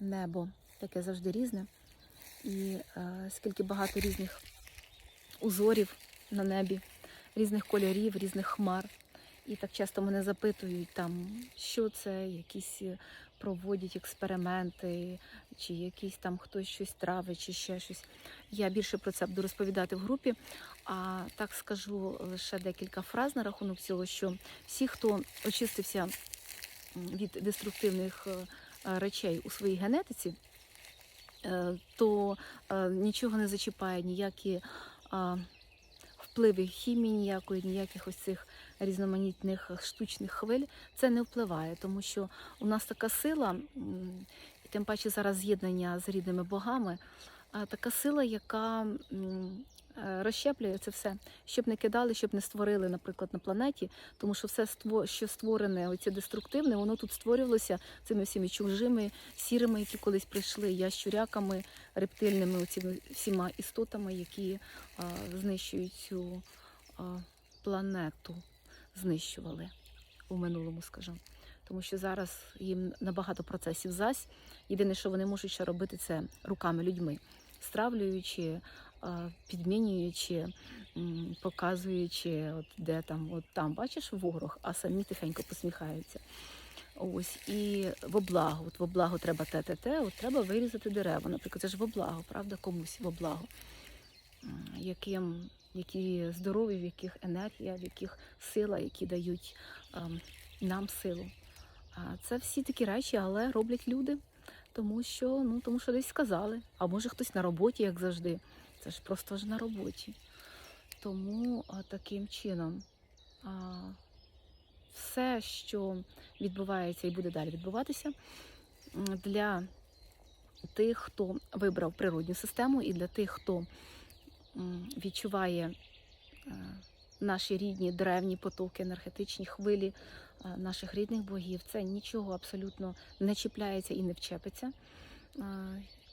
небо таке завжди різне, і е, скільки багато різних узорів на небі, різних кольорів, різних хмар. І так часто мене запитують, там, що це, якісь е, проводять експерименти, чи якийсь там хтось щось травить, чи ще щось. Я більше про це буду розповідати в групі. А так скажу лише декілька фраз на рахунок цього, що всі, хто очистився від деструктивних е, речей у своїй генетиці, е, то е, нічого не зачіпає, ніякі впливи хімії, ніякої, ніяких ось цих різноманітних штучних хвиль, це не впливає, тому що у нас така сила, і тим паче зараз з'єднання з рідними богами, така сила, яка е, розщеплює це все, щоб не кидали, щоб не створили, наприклад, на планеті, тому що все, що створене, оце деструктивне, воно тут створювалося цими всіми чужими, сірими, які колись прийшли, ящуряками, рептильними, оцими всіма істотами, які а, знищують цю а, планету, знищували у минулому, скажімо. Тому що зараз їм набагато процесів зась. Єдине, що вони можуть ще робити, це руками людьми, стравлюючи, підмінюючи, показуючи, от де там, от там бачиш ворог, а самі тихенько посміхаються. Ось і в облагу. От в облагу треба те, те, те, от треба вирізати дерева. Наприклад, це ж в облагу, правда, комусь в облагу. Яким, які здорові, в яких енергія, в яких сила, які дають ем, нам силу. Це всі такі речі, але роблять люди, тому що, ну, тому що десь сказали. А може хтось на роботі, як завжди. Це ж просто ж на роботі. Тому таким чином. Все, що відбувається і буде далі відбуватися, для тих, хто вибрав природню систему, і для тих, хто відчуває е, наші рідні древні потоки, енергетичні хвилі наших рідних богів, це нічого абсолютно не чіпляється і не вчепиться.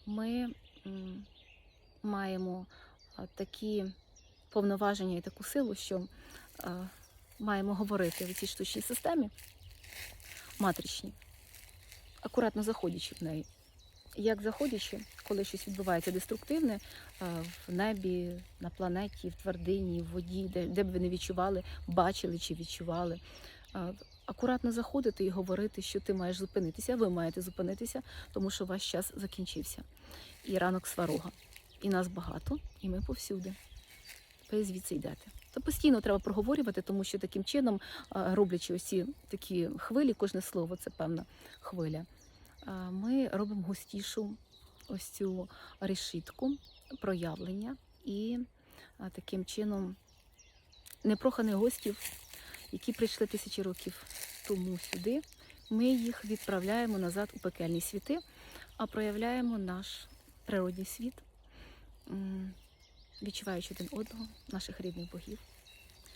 Ми маємо такі повноваження і таку силу, що маємо говорити в цій штучній системі матричній, акуратно заходячи в неї. Як заходячи, коли щось відбувається деструктивне в небі, на планеті, в твердині, в воді, де, де б ви не відчували, бачили чи відчували. Акуратно заходити і говорити, що ти маєш зупинитися, ви маєте зупинитися, тому що ваш час закінчився. І ранок сварога. І нас багато, і ми повсюди. Ви звідси йдете. То постійно треба проговорювати, тому що таким чином, роблячи ці такі хвилі, кожне слово це певна хвиля. Ми робимо густішу ось цю решітку проявлення і таким чином непроханих гостів, які прийшли тисячі років тому сюди, ми їх відправляємо назад у пекельні світи, а проявляємо наш природній світ, відчуваючи один одного, наших рідних богів.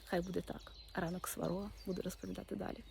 Хай буде так. Ранок сварога буду розповідати далі.